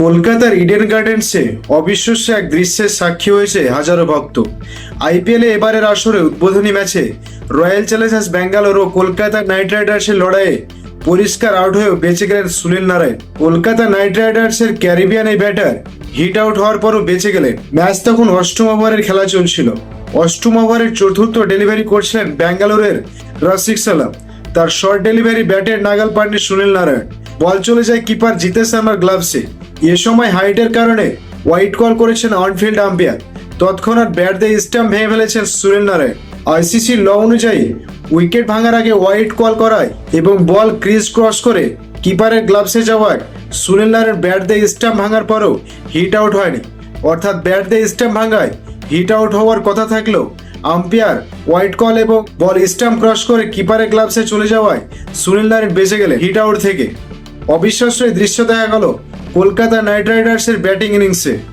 কলকাতার ইডেন গার্ডেন্সে অবিশ্বাস্য এক দৃশ্যের সাক্ষী হয়েছে হাজারো ভক্ত। আইপিএলে এবারের আসরে উদ্বোধনী ম্যাচে রয়্যাল চ্যালেঞ্জার্স ব্যাঙ্গালোর ও কলকাতা নাইট রাইডার্সের লড়াইয়ে পরিষ্কার আউট হয়েও বেঁচে গেলেন সুনীল নারায়ণ। কলকাতা নাইট রাইডার্সের ক্যারিবিয়ান এই ব্যাটার হিট আউট হওয়ার পরও বেঁচে গেলেন। ম্যাচ তখন অষ্টম ওভারের খেলা চলছিল। অষ্টম ওভারের চতুর্থ ডেলিভারি করছিলেন ব্যাঙ্গালোরের রাসিক সালাম। তার শর্ট ডেলিভারি ব্যাটের নাগাল পাননি সুনীল নারায়ণ। বল চলে যায় কিপার জিতেশ আমার গ্লাভসে এ সময় হাইটের কারণে হোয়াইট কল করেছেন অনফিল্ড আম্পায়ার তৎক্ষণাৎ ব্যাট দিয়ে স্টাম্প ভেঙে ফেলেছেন সুনীল নারায়ণ। আইসিসি ল অনুযায়ী উইকেট ভাঙার আগে হোয়াইট কল করায় এবং বল ক্রিজ ক্রস করে কিপারের গ্লাভসে যাওয়ায় সুনীল নারায়ণ ব্যাট দিয়ে স্টাম্প ভাঙার পরও হিট আউট হয়নি। অর্থাৎ ব্যাট দিয়ে স্টাম্প ভাঙায় হিট আউট হওয়ার কথা থাকলেও আম্পায়ার হোয়াইট কল এবং বল স্টাম্প ক্রস করে কিপারের গ্লাভসে চলে যাওয়ায় সুনীল নারায়ণ বেঁচে গেলে হিট আউট থেকে। অবিশ্বাস্য দৃশ্য দেখা গেল কলকাতা নাইট রাইডার্সের ব্যাটিং ইনিংসে।